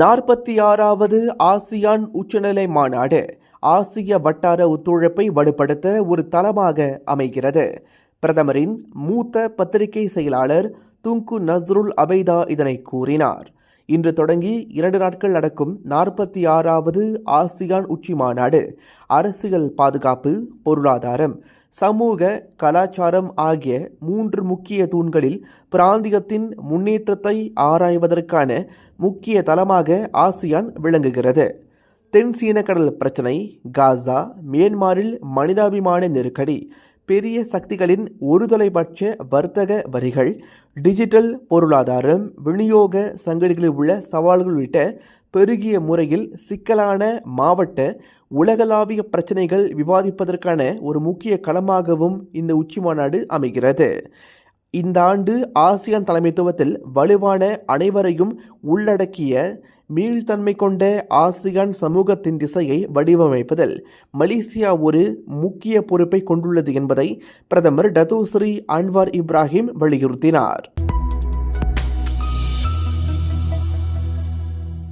நாற்பத்தி ஆறாவது ஆசியான் உச்சநிலை மாநாடு ஆசிய வட்டார ஒத்துழைப்பை வலுப்படுத்த ஒரு தளமாக அமைகிறது. பிரதமரின் மூத்த பத்திரிகை செயலாளர் துங்கு நஸ்ருல் அபைதா இதனை கூறினார். இன்று தொடங்கி இரண்டு நாட்கள் நடக்கும் நாற்பத்தி ஆறாவது ஆசியான் உச்சி மாநாடு அரசியல் பாதுகாப்பு பொருளாதாரம் சமூக கலாச்சாரம் ஆகிய மூன்று முக்கிய தூண்களில் பிராந்தியத்தின் முன்னேற்றத்தை ஆராய்வதற்கான முக்கிய தளமாக ஆசியான் விளங்குகிறது. தென் சீன கடல் பிரச்சினை காசா மியான்மரில் மனிதாபிமான நெருக்கடி பெரிய சக்திகளின் ஒருதலைபட்ச வர்த்தக வரிகள் டிஜிட்டல் பொருளாதாரம் விநியோக சங்கடிகளில் உள்ள சவால்கள் உள்ளிட்ட பெருகிய முறையில் சிக்கலான மாவட்ட உலகளாவிய பிரச்சனைகள் விவாதிப்பதற்கான ஒரு முக்கிய களமாகவும் இந்த உச்சி மாநாடு அமைகிறது. இந்த ஆண்டு ஆசியான் தலைமைத்துவத்தில் வலுவான அனைவரையும் உள்ளடக்கிய மீள்தன்மை கொண்ட ஆசியான் சமூகத்தின் திசையை வடிவமைப்பதில் மலேசியா ஒரு முக்கிய பொறுப்பை கொண்டுள்ளது என்பதை பிரதமர் டத்தோஸ்ரீ அன்வார் இப்ராஹிம் வலியுறுத்தினார்.